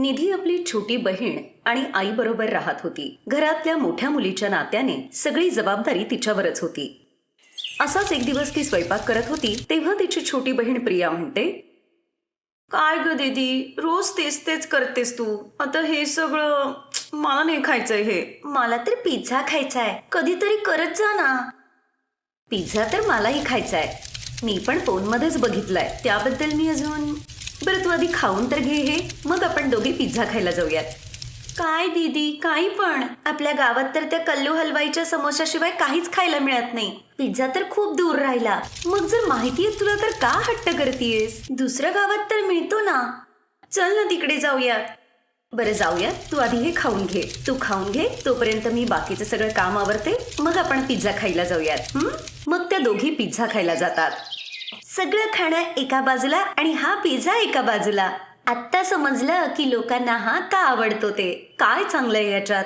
निधी आपली छोटी बहीण आणि आई बरोबर राहत होती. घरातल्या मोठ्या मुलीच्या नात्याने सगळी जबाबदारी तिच्यावरच होती. असाच एक दिवस ती स्वयंपाक करत होती तेव्हा तिची छोटी बहीण प्रिया म्हणते काय ग दीदी रोज तेच तेच करतेस तू. आता हे सगळं मला नाही खायचंय हे. मला तर पिझ्झा खायचा आहे कधीतरी करत जा ना. पिझ्झा तर मलाही खायचा आहे मी पण फोनमध्येच बघितलाय. त्याबद्दल मी अजून बरं तू आधी खाऊन तर घे हे. मग आपण दोघे पिझ्झा खायला जाऊयात. काय दीदी? काही पण. आपल्या गावात तर त्या कल्लू हलवाईच्या समोशाशिवाय काहीच खायला मिळत नाही. पिझ्झा तर खूप दूर राहिला. मग जर माहिती आहे तुला तर का हट्ट करतीयस? दुसऱ्या गावात तर मिळतो ना. चल ना तिकडे जाऊयात. बरं जाऊयात. तू आधी हे खाऊन घे. तू खाऊन घे. तोपर्यंत मी बाकीचं सगळं काम आवरते. मग आपण पिझ्झा खायला जाऊयात? मग त्या दोघी पिझ्झा खायला जातात. सगळं खाणं एका बाजूला आणि हा पिझ्झा एका बाजूला. आत्ता समजलं की लोकांना हा का आवडतो ते. काय चांगलंय याच्यात?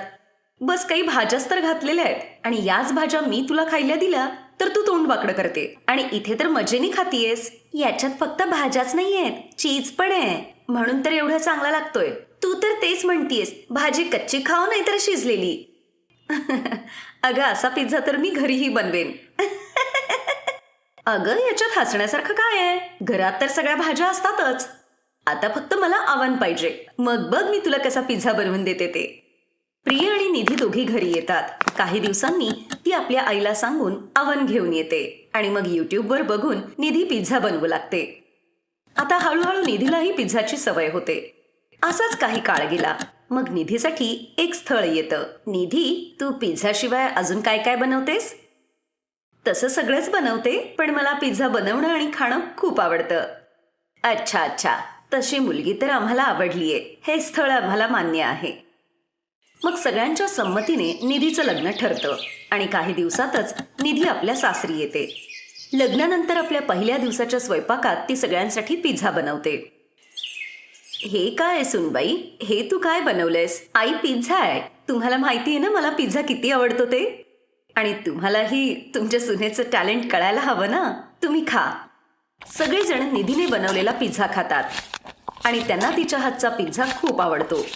बस काही भाज्याच तर घातलेल्या आहेत. आणि याच भाज्या मी तुला खायला दिल्या तर तू तोंड वाकडं करते. आणि इथे तर मजेने खातीयेस. याच्यात फक्त भाज्याच नाही आहेत चीज पण आहे. म्हणून तर एवढा चांगला लागतोय. तू तर तेच म्हणतीयेस भाजी कच्ची खाऊ नाही तर शिजलेली. अगं असा पिझ्झा तर मी घरीही बनवेन. अगं याच्यात हसण्यासारखं काय आहे? घरात तर सगळ्या भाज्या असतातच. आता फक्त मला आव्हान पाहिजे. मग बघ मी तुला कसा पिझ्झा बनवून देते ते. प्रिया आणि निधी दोघी घरी येतात. काही दिवसांनी ती आपल्या आईला सांगून आव्हान घेऊन येते. आणि मग युट्यूबवर बघून निधी पिझ्झा बनवू लागते. आता हळूहळू निधीलाही पिझ्झाची सवय होते. असाच काही काळ गेला. मग निधीसाठी एक स्थळ येतं. निधी तू पिझ्झा शिवाय अजून काय काय बनवतेस? तसं सगळंच बनवते पण मला पिझ्झा बनवणं आणि खाणं खूप आवडतं. अच्छा अच्छा. तशी मुलगी तर आम्हाला आवडलीये. हे स्थळ आम्हाला मान्य आहे. मग सगळ्यांच्या संमतीने निधीचं लग्न ठरतं आणि काही दिवसातच निधी आपल्या सासरी येते. लग्नानंतर आपल्या पहिल्या दिवसाच्या स्वयंपाकात ती सगळ्यांसाठी पिझ्झा बनवते. हे काय आहे सुनबाई? हे तू काय बनवलंयस? आई पिझ्झा आहे. तुम्हाला माहिती आहे ना मला पिझ्झा किती आवडतो ते? आणि तुम्हालाही तुमच्या सुनेचं टॅलेंट कळायला हवं ना? तुम्ही खा. सगळेजण निधीने बनवलेला पिझ्झा खातात. आणि त्यांना तिच्या हातचा पिझ्झा खूप आवडतो.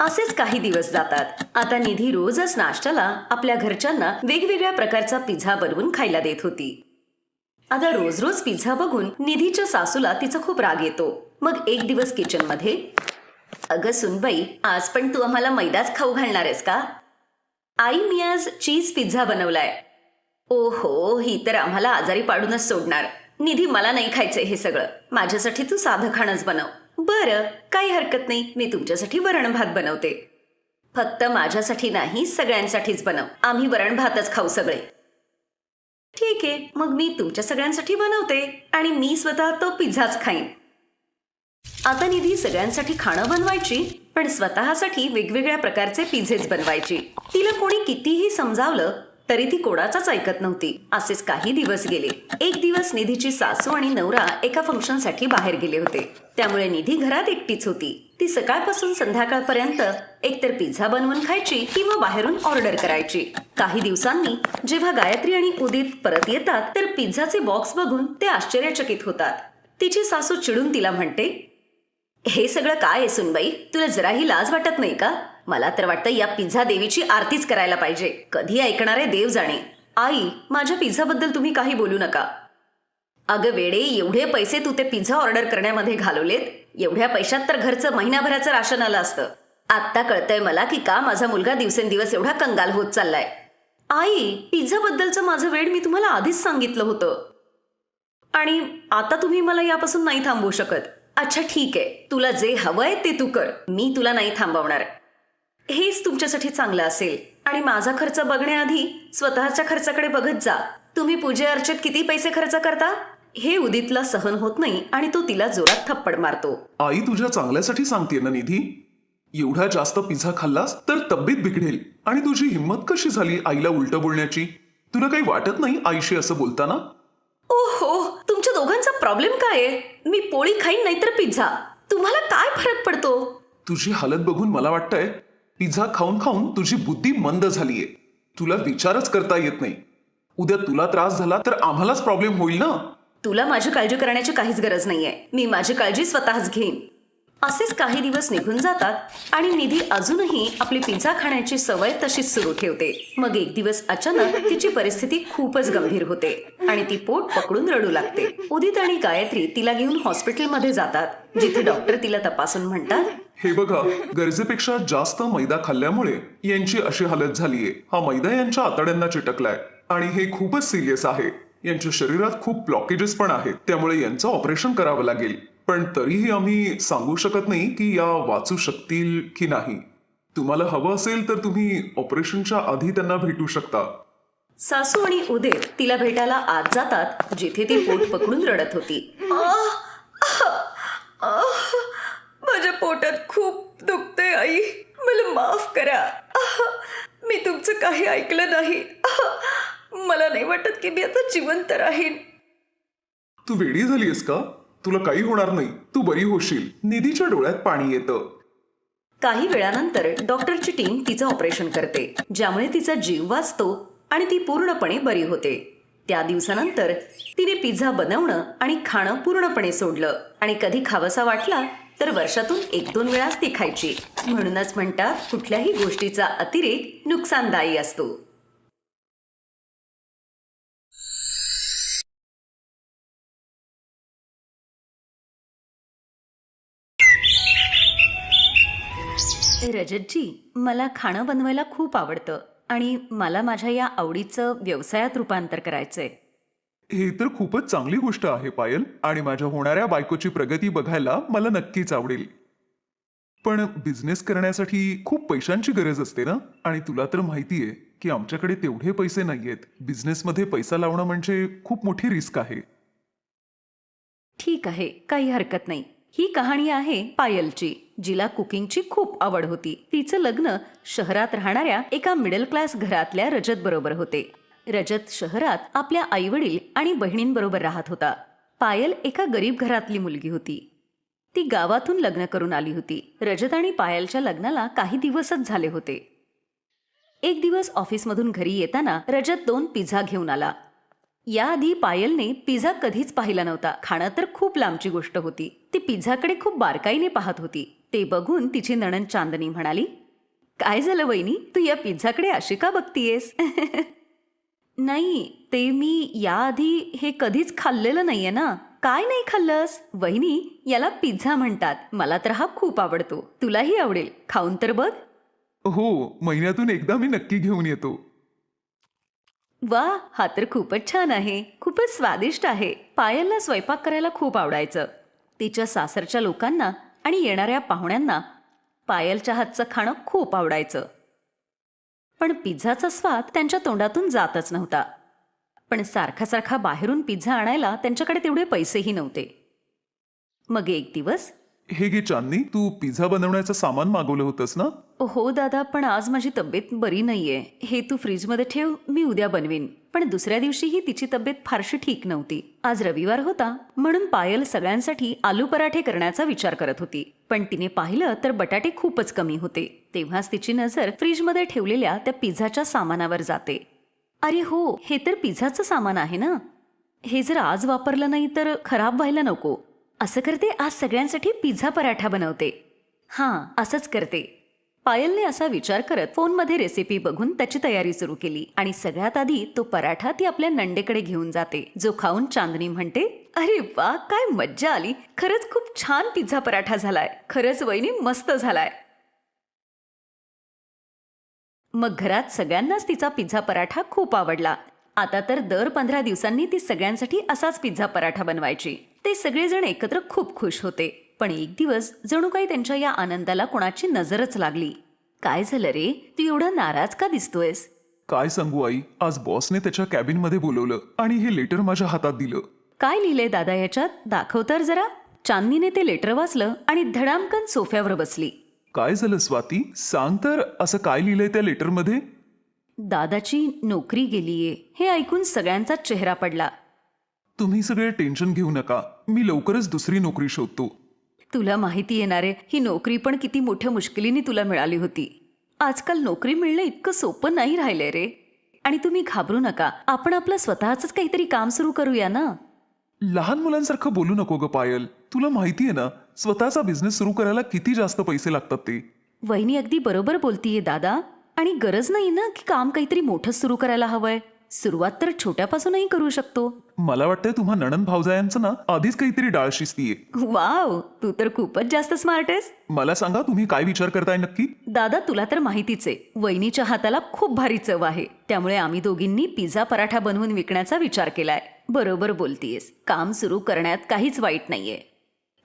असेच काही दिवस जातात. आता निधी रोजच नाश्त्याला आपल्या घरच्यांना वेगवेगळ्या प्रकारचा पिझ्झा बनवून खायला देत होती. आता रोज रोज पिझ्झा बघून निधीच्या सासूला तिचा खूप राग येतो. मग एक दिवस किचनमध्ये अगं सुनबाई आज पण तू आम्हाला मैदाच खाऊ घालणार आहेस का? आई मी आज चीज पिझ्झा बनवलाय. ओहो ही तर आम्हाला आजारी पाडूनच सोडणार. निधी मला नाही खायचंय हे सगळं. माझ्यासाठी तू साधं खाणंच बनव. बरं काही हरकत नाही. मी तुमच्यासाठी वरण भात बनवते. फक्त माझ्यासाठी नाही सगळ्यांसाठीच बनव. आम्ही वरण भातच खाऊ सगळे. ठीक आहे मग मी तुमच्या सगळ्यांसाठी बनवते आणि मी स्वतः तो पिझ्झाच खाईन. आता निधी सगळ्यांसाठी खाणं बनवायची पण स्वतःसाठी वेगवेगळ्या प्रकारचे पिझेच बनवायची. तिला कोणी कितीही समजावलं तरी ती कोणाचाच ऐकत नव्हती. असेच काही दिवस गेले. एक दिवस निधीची सासू आणि नवरा एका फंक्शनसाठी बाहेर गेले होते. त्यामुळे निधी घरात एकटीच होती. ती सकाळपासून संध्याकाळपर्यंत एकतर पिझ्झा बनवून खायची किंवा बाहेरून ऑर्डर करायची. काही दिवसांनी जेव्हा गायत्री आणि उदित परत येतात तर पिझ्झाचे बॉक्स बघून ते आश्चर्यचकित होतात. तिची सासू चिडून तिला म्हणते हे सगळं काय आहे सुनबाई? तुला जराही लाज वाटत नाही का? मला तर वाटतं या पिझ्झा देवीची आरतीच करायला पाहिजे. कधी ऐकणार आहे देव जाणे. आई माझ्या पिझ्झाबद्दल तुम्ही काही बोलू नका. अगं वेडे एवढे पैसे तू ते पिझ्झा ऑर्डर करण्यामध्ये घालवलेत? एवढ्या पैशात तर घरचं महिनाभराचं राशन आलं असतं. आत्ता कळतंय मला की का माझा मुलगा दिवसेंदिवस एवढा कंगाल होत चाललाय. आई पिझ्झा बद्दलचं माझं वेळ मी तुम्हाला आधीच सांगितलं होतं. आणि आता तुम्ही मला यापासून नाही थांबवू शकत. अच्छा ठीक आहे. तुला जे हवंय ते तू कर. मी तुला नाही थांबवणार. हेच तुमच्यासाठी चांगलं असेल. आणि माझा खर्च बघण्याआधी स्वतःच्या खर्चाकडे बघत जा. तुम्ही पूजे अर्चेत किती पैसे खर्च करता? हे उदितला सहन होत नाही आणि तो तिला जोरात थप्पड मारतो. आई तुझ्या चांगल्यासाठी सांगते ना निधी? एवढा जास्त पिझ्झा खाल्लास तर तब्येत बिघडेल. आणि तुझी हिंमत कशी झाली आईला उलट बोलण्याची? तुला काही वाटत नाही आईशी असं बोलताना? ओहो दोघांचा प्रॉब्लेम काय आहे? मी पोळी खाईन नाहीतर पिझ्झा. तुम्हाला काय फरक पडतो? तुझी हालत बघून मला वाटतंय पिझ्झा खाऊन खाऊन तुझी बुद्धी मंद झालीये. तुला विचारच करता येत नाही. उद्या तुला त्रास झाला तर आम्हालाच प्रॉब्लेम होईल ना? तुला माझी काळजी करण्याची काहीच गरज नाहीये. मी माझी काळजी स्वतःच घेईन. असेच काही दिवस निघून जातात आणि निधी अजूनही आपली पिझ्झा खाण्याची सवय तशीच सुरू ठेवते. मग एक दिवस अचानक तिची परिस्थिती खूपच गंभीर होते आणि ती पोट पकडून रडू लागते. उदित आणि गायत्री तिला घेऊन हॉस्पिटलमध्ये जातात जिथे डॉक्टर तिला तपासून म्हणतात हे बघा गरजेपेक्षा जास्त मैदा खाल्ल्यामुळे यांची अशी हालत झालीये. हा मैदा यांच्या आतड्यांना चिटकलाय आणि हे खूपच सिरियस आहे. यांच्या शरीरात खूप ब्लॉकेजेस पण आहेत. त्यामुळे यांचं ऑपरेशन करावं लागेल. पण तरीही आम्ही सांगू शकत नाही की या वाचू शकतील की नाही. तुम्हाला हवं असेल तर तुम्ही ऑपरेशनच्या आधी त्यांना भेटू शकता. सासू आणि उदित तिला भेटायला आत जातात जिथे ती पोट पकडून रडत होती. माझ्या पोटात खूप दुखते आई. मला माफ करा. मी तुमचं काही ऐकलं नाही. मला नाही वाटत की मी आता जिवंत राहीन. तू वेडी झालीयस का? तुला काही होणार नाही. तू बरी होशील. निधीच्या डोळ्यात पाणी येतं. काही वेळानंतर डॉक्टरची टीम तिचं ऑपरेशन करते ज्यामुळे तिचा जीव वाचतो आणि ती पूर्णपणे बरी होते. त्या दिवसानंतर तिने पिझ्झा बनवणं आणि खाणं पूर्णपणे सोडलं. आणि कधी खावसा वाटला तर वर्षातून एक दोन वेळाच ती खायची. म्हणूनच म्हणतात कुठल्याही गोष्टीचा अतिरेक नुकसानदायी असतो. रजतजी मला खाणं बनवायला खूप आवडतं आणि मला माझ्या या आवडीचं व्यवसायात रूपांतर करायचंय. हे तर खूपच चांगली गोष्ट आहे पायल. आणि माझ्या होणाऱ्या बायकोची प्रगती बघायला मला नक्कीच आवडेल. पण बिझनेस करण्यासाठी खूप पैशांची गरज असते ना? आणि तुला तर माहिती आहे की आमच्याकडे तेवढे पैसे नाहीयेत. बिझनेसमध्ये पैसा लावणं म्हणजे खूप मोठी रिस्क आहे. ठीक आहे काही हरकत नाही. ही कहाणी आहे पायलची जिला कुकिंगची खूप आवड होती. तिचं लग्न शहरात राहणाऱ्या एका मिडल क्लास घरातल्या रजत बरोबर होते. रजत शहरात आपल्या आईवडील आणि बहिणींबरोबर राहत होता. पायल एका गरीब घरातली मुलगी होती. ती गावातून लग्न करून आली होती. रजत आणि पायलच्या लग्नाला काही दिवसच झाले होते. एक दिवस ऑफिसमधून घरी येताना रजत दोन पिझ्झा घेऊन आला. याआधी पायलने पिझ्झा कधीच पाहिला नव्हता. खाणं तर खूप लांबची गोष्ट होती. ती पिझ्झाकडे खूप बारकाईने पाहत होती. ते बघून तिची नणन चांदनी म्हणाली काय झालं वहिनी? तू या पिझ्झाकडे अशी का बघतीयेस? नाही ते मी याआधी हे कधीच खाल्लेलं नाहीये ना. काय नाही खाल्लंस? वहिनी याला पिझ्झा म्हणतात. मला तर हा खूप आवडतो. तुलाही आवडेल. खाऊन तर बघ. हो महिन्यातून एकदा मी नक्की घेऊन येतो. वा हा तर खूपच छान आहे. खूपच स्वादिष्ट आहे. पायलला स्वयंपाक करायला खूप आवडायचं. तिच्या सासरच्या लोकांना आणि येणाऱ्या पाहुण्यांना पायलच्या हातचं खाणं खूप आवडायचं. पण पिझ्झाचा स्वाद त्यांच्या तोंडातून जातच नव्हता. पण सारखा सारखा बाहेरून पिझ्झा आणायला त्यांच्याकडे तेवढे पैसेही नव्हते. मग एक दिवस हे घे चांदनी तू पिझ्झा बनवण्याचं सामान मागवलं होतंस ना? हो दादा पण आज माझी तब्येत बरी नाहीये. हे तू फ्रीजमध्ये ठेव मी उद्या बनवीन. पण दुसऱ्या दिवशीही तिची तब्येत फारशी ठीक नव्हती. आज रविवार होता म्हणून पायल सगळ्यांसाठी आलू पराठे करण्याचा विचार करत होती. पण तिने पाहिलं तर बटाटे खूपच कमी होते. तेव्हाच तिची नजर फ्रीजमध्ये ठेवलेल्या त्या पिझ्झाच्या सामानावर जाते. अरे हो हे तर पिझ्झाचं सामान आहे ना? हे जर आज वापरलं नाही तर खराब व्हायला नको. असं करते आज सगळ्यांसाठी पिझ्झा पराठा बनवते. हां. असंच करते. पायलने असा विचार करत फोनमध्ये रेसिपी बघून त्याची तयारी सुरू केली आणि सगळ्यात आधी तो पराठा ती आपल्या नंडेकडे घेऊन जाते जो खाऊन चांदणी म्हणते अरे वा काय मज्जा आली. खरंच खूप छान पिझ्झा पराठा झालाय. खरंच वहिनी मस्त झालाय. मग घरात सगळ्यांनाच तिचा पिझ्झा पराठा खूप आवडला. आता तर दर पंधरा दिवसांनी ती सगळ्यांसाठी असाच पिझ्झा पराठा बनवायची. ते सगळेजण एकत्र खूप खुश होते. पण एक दिवस जणू काही त्यांच्या या आनंदाला कोणाची नजरच लागली. काय झालं रे? तू एवढा नाराज का दिसतोयस? काय सांगू आई? आज बॉसने त्याच्या कॅबिनमध्ये बोलवलं आणि हे लेटर माझ्या हातात दिलं. काय लिहिलंय दादा याच्यात? दाखव तर जरा. चांदनीने ते लेटर वाचलं आणि धडामकन सोफ्यावर बसली. काय झालं स्वाती? सांग तर असं काय लिहिलंय त्या लेटरमध्ये? दादाची नोकरी गेलीये. हे ऐकून सगळ्यांचा चेहरा पडला. तुम्ही सगळे टेन्शन घेऊ नका. मी लवकरच दुसरी नोकरी शोधतो. तुला माहिती येणारे ही नोकरी पण किती मोठ्या मुश्किलीने तुला मिळाली होती. आजकाल नोकरी मिळणं इतकं सोपं नाही राहिलंय रे. आणि तुम्ही घाबरू नका. आपण आपलं स्वतःच काहीतरी काम सुरू करूया ना? लहान मुलांसारखं बोलू नको ग पायल. तुला माहिती आहे ना स्वतःचा बिझनेस सुरू करायला किती जास्त पैसे लागतात ते? वहिनी अगदी बरोबर बोलतीये दादा. आणि गरज नाही ना की काम काहीतरी मोठं सुरू करायला हवंय? सुरुवात तर छोट्यापासूनही करू शकतो. मला वाटतंय तुम्हा नणन भावजायांचं ना आधीच काहीतरी डाळ शिजतीये. वाव तू तर खूपच जास्त स्मार्ट आहेस. मला सांगा तुम्ही काय विचार करताय नक्की? दादा तुला तर माहितीच आहे वहिनीच्या हाताला खूप भारी चव आहे. त्यामुळे आम्ही दोघींनी पिझ्झा पराठा बनवून विकण्याचा विचार केलाय. बरोबर बोलतीयस काम सुरू करण्यात काहीच वाईट नाहीये.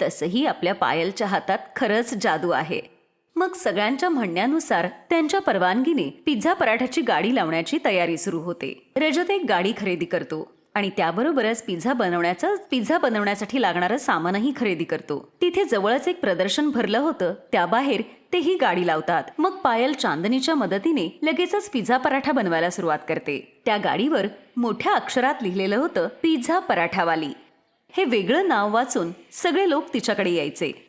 तसंही आपल्या पायलच्या हातात खरंच जादू आहे. मग सगळ्यांच्या म्हणण्यानुसार त्यांच्या परवानगीने पिझ्झा पराठाची गाडी लावण्याची तयारी सुरू होते. रजत एक गाडी खरेदी करतो आणि त्याबरोबरच पिझ्झा बनवण्याचा पिझ्झा बनवण्यासाठी लागणारं सामानही खरेदी करतो. तिथे जवळच एक प्रदर्शन भरलं होतं. त्याबाहेर ते ही गाडी लावतात. मग पायल चांदणीच्या मदतीने लगेचच पिझ्झा पराठा बनवायला सुरुवात करते. त्या गाडीवर मोठ्या अक्षरात लिहिलेलं होतं पिझ्झा पराठावाली. हे वेगळं नाव वाचून सगळे लोक तिच्याकडे यायचे.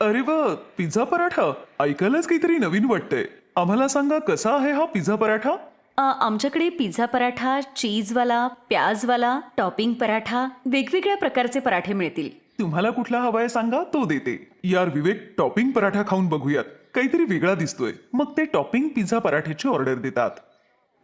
अरे वा पिझ्झा पराठा. ऐकायलाच काहीतरी नवीन वाटतंय. आम्हाला सांगा कसा आहे हा पिझ्झा पराठा? अ, आमच्याकडे पिझ्झा पराठा चीजवाला प्याजवाला टॉपिंग पराठा वेगवेगळ्या प्रकारचे पराठे मिळतील. तुम्हाला कुठला हवाय सांगा तो देते. यार विवेक टॉपिंग पराठा खाऊन बघूयात. काहीतरी वेगळा दिसतोय. मग ते टॉपिंग पिझ्झा पराठ्याची ऑर्डर देतात.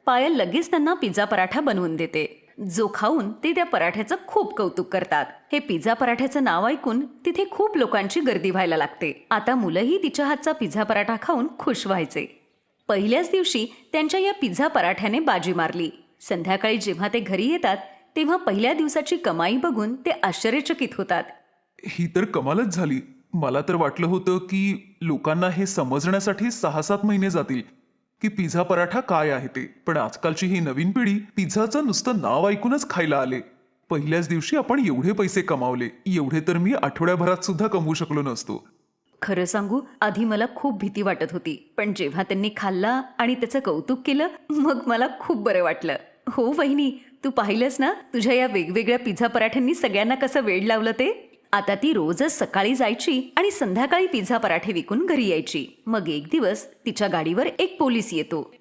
पायल लगेच त्यांना पिझ्झा पराठा बनवून देते. जो खाऊन ते त्या पराठ्याचं खूप कौतुक करतात. हे पिझ्झा पराठ्याचं नाव ऐकून तिथे खूप लोकांची गर्दी व्हायला लागते. आता मुलंही तिच्या हातचा पिझ्झा पराठा खाऊन खुश व्हायचे. पहिल्याच दिवशी त्यांच्या या पिझ्झा पराठ्याने बाजी मारली. संध्याकाळी जेव्हा ते घरी येतात तेव्हा पहिल्या दिवसाची कमाई बघून ते आश्चर्यचकित होतात. ही तर कमालच झाली. मला तर वाटलं होतं की लोकांना हे समजण्यासाठी सहा सात महिने जातील. की पिझ्झा पराठा काय आहे ते? पण आजकालची ही नवीन पिढी पिझ्झाचं नुसतं नाव ऐकूनच खायला आले. पहिल्याच दिवशी आपण एवढे पैसे कमावले. एवढे तर मी आठवड्याभरात सुद्धा कमवू शकलो नसतो. खरं सांगू आधी मला खूप भीती वाटत होती. पण जेव्हा त्यांनी खाल्ला आणि त्याचं कौतुक केलं मग मला खूप बरं वाटलं. हो वहिनी तू पाहिलंस ना? तुझ्या या वेगवेगळ्या पिझ्झा पराठ्यांनी सगळ्यांना कसं वेळ लावलं ते? आता ती रोजच सकाळी जायची आणि संध्याकाळी पिझ्झा पराठे विकून घरी यायची. मग एक दिवस तिच्या गाडीवर एक पोलीस येतो.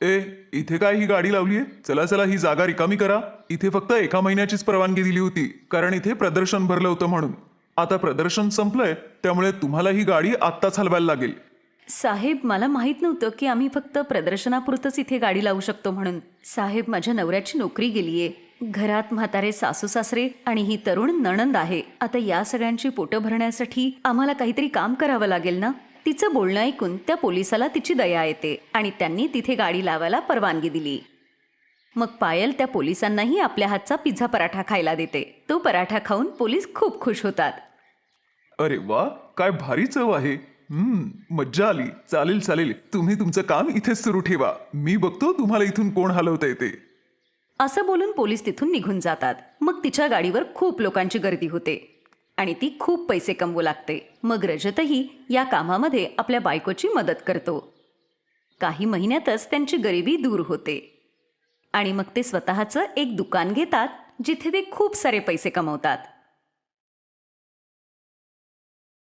ए इथे काय ही गाडी लावलीये? चला चला ही जागा रिकामी करा. इथे फक्त एका महिन्याचीच परवानगी दिली होती कारण इथे प्रदर्शन भरलं होतं म्हणून. आता प्रदर्शन संपलंय त्यामुळे तुम्हाला ही गाडी आत्ताच हलवायला लागेल. साहेब मला माहीत नव्हतं की आम्ही फक्त प्रदर्शनापुरतच इथे गाडी लावू शकतो म्हणून. साहेब माझ्या नवऱ्याची नोकरी गेलीये. घरात म्हातारे सासू सासरे आणि ही तरुण नणंद आहे. आता या सगळ्यांची पोटं भरण्यासाठी आम्हाला काहीतरी काम करावं लागेल ना? तिचं बोलणं ऐकून त्या पोलिसाला तिची दया येते आणि त्यांनी तिथे गाडी लावायला परवानगी दिली. मग पायल त्या पोलिसांनाही आपल्या हातचा पिझ्झा पराठा खायला देते. तो पराठा खाऊन पोलीस खूप खुश होतात. अरे वा काय भारी चव आहे. हम्म मज्जा आली. चालेल चालेल. तुम्ही तुमचं काम इथेच सुरू ठेवा. मी बघतो तुम्हाला इथून कोण हलवता येते असं बोलून पोलीस तिथून निघून जातात. मग तिच्या गाडीवर खूप लोकांची गर्दी होते. आणि ती खूप पैसे कमवू लागते. मग रजतही या कामामध्ये आपल्या बायकोची मदत करतो. काही महिन्यातच त्यांची गरिबी दूर होते. आणि मग ते स्वतःचं एक दुकान घेतात जिथे ते खूप सारे पैसे कमवतात.